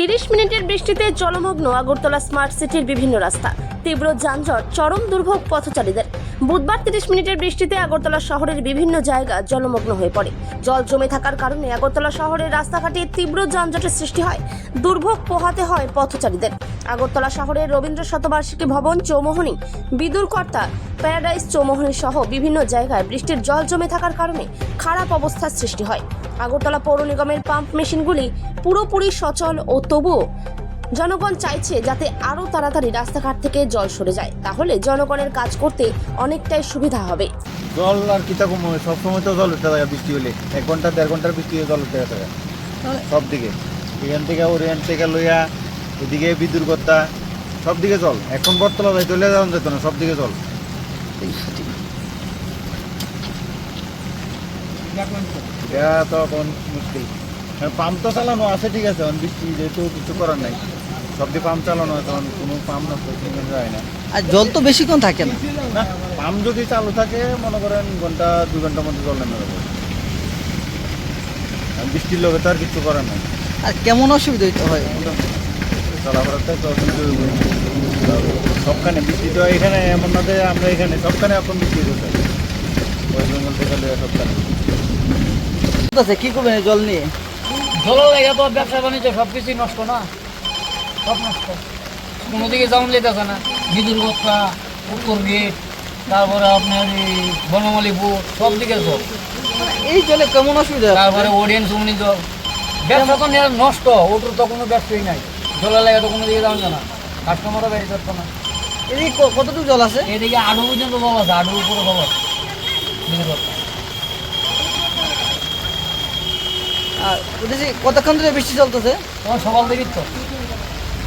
তিরিশ মিনিটের বৃষ্টিতে জলমগ্ন আগরতলা স্মার্ট সিটির বিভিন্ন রাস্তা। তীব্র যানজট, চরম দুর্ভোগ পথচারীদের। বুধবার তিরিশ মিনিটের বৃষ্টিতে আগরতলা শহরের বিভিন্ন জায়গা জলমগ্ন হয়ে পড়ে। জল জমে থাকার কারণে আগরতলা শহরের রাস্তাঘাটে তীব্র যানজটের সৃষ্টি হয়। দুর্ভোগ পোহাতে হয় পথচারীদের। আগরতলা শহরের রবীন্দ্র শতবার্ষিকী ভবন চৌমোহনী বিদুরকর্তা প্যারাডাইস চৌমোহনী সহ বিভিন্ন জায়গায় বৃষ্টির জল জমে থাকার কারণে খারাপ অবস্থার সৃষ্টি হয়। আগরতলা পৌর নিগমের পাম্প মেশিনগুলি পুরোপুরি সচল ও তবুও জনগণ চাইছে যাতে আরও তাড়াতাড়ি রাস্তাঘাট থেকে জল সরে যায়। তাহলে জনগণের কাজ করতে অনেকটাই সুবিধা হবে। জল আর কিতা কম হবে? সবসময় তো জল উঠতে থাকে বৃষ্টি হলে। এক ঘণ্টা দেড় ঘণ্টার বৃষ্টি হলে জল উঠতে থাকে। সব দিকে। এখান থেকে ওরিয়ান থেকে লইয়া এদিকে বিদ্যুৎ কর্তা সব দিকে জল। এখন যাই চলে যাওয়া যেত না সব দিকে জল। এটা তো এখন মুশকিল পাম্প তো চালানো আছে ঠিক আছে এখন বৃষ্টি যেহেতু কিছু করার নাই। সব দিয়ে পাম্প চালানো আছে তখন কোনো পাম্প নষ্ট যায় না। আর জল তো বেশিক্ষণ থাকে না। না পাম্প যদি চালু থাকে মনে করেন ঘণ্টা দু ঘণ্টার মধ্যে জল নেমে যাবে। বৃষ্টির লোকে তো আর কিছু করার নাই। আর কেমন অসুবিধা হইতে হয়? চলাফেরাতে তো অসুবিধা সবখানে বৃষ্টি তো এখানে এমন না যে আমরা এখানে সবখানে এখন বৃষ্টি হচ্ছে ওয়েস্ট বেঙ্গল থেকে সবখানে। আছে কি করবেন জল নিয়ে? জল লেগে তো ব্যবসা বাণিজ্য সব কিছুই নষ্ট না? সব নষ্ট। কোনো দিকে যাওয়ান লেগেছে না। বিদুর গত্তা উত্তর গেট তারপরে আপনার এই বনমালীপুর সব দিকে জল এই জলে কেমন অসুবিধা তারপরে অডিয়েন্স উনি জল ব্যবসা তো নষ্ট ওটার তো কোনো ব্যবসাই নাই। জলের লেগে তো কোনো দিকে যাওয়া না। কাস্টমারও বেরিয়ে করতো না। এদিকে কতটুকু জল আছে? এদিকে আলু পর্যন্ত জল আছে আলুর উপরে জল আছে। ওদিকে কতক্ষণ ধরে বৃষ্টি চলতেছে? তোমার সকাল থেকে তো।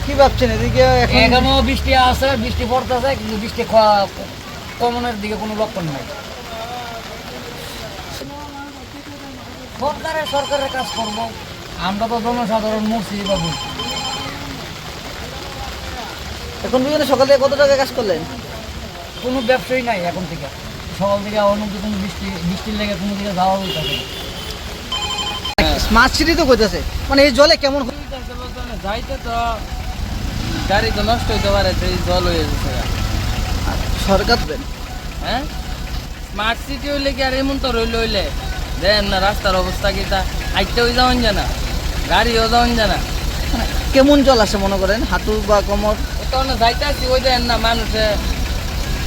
কি ভাবছেন এদিকে এখন? এখানেও বৃষ্টি আছে বৃষ্টি পড়তেছে কিন্তু বৃষ্টি কমনের দিকে কোনো লক্ষণ নাই। সরকারের সরকারের কাজ করব। আমরা তো জনসাধারণ মরছি বা বলছি এখন বিভিন্ন সকাল থেকে কত টাকা কাজ করলেন? কোনো ব্যবসায়ী নাই এখন থেকে। সকাল থেকে অনন্ত কোনো বৃষ্টি বৃষ্টির লেগে কোনো দিকে যাওয়া হইতেছে স্মার্ট সিটি তো কইতেছে। মানে এই জলে কেমন যাইতে তো গাড়ি তো নষ্ট হইতে পারে সেই জল হয়ে গেছে। সরকার দেন। হ্যাঁ? স্মার্ট সিটি হইলে কি আর এমন তো রইলে হইলে? দেন না রাস্তার অবস্থা কি তা? আইতেও যাওয়ান জানা গাড়িও যাওয়ান জানা মানে কেমন জল আসে মনে করেন? হাঁটু বা কোমর? না যাইতে আসি ওই দেন না মানুষে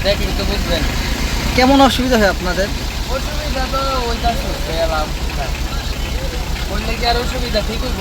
দেখি তো বুঝবেন। কেমন অসুবিধা হয় আপনাদের? অসুবিধা তো ওইটা হইলে কি আর অসুবিধা? ঠিক হইব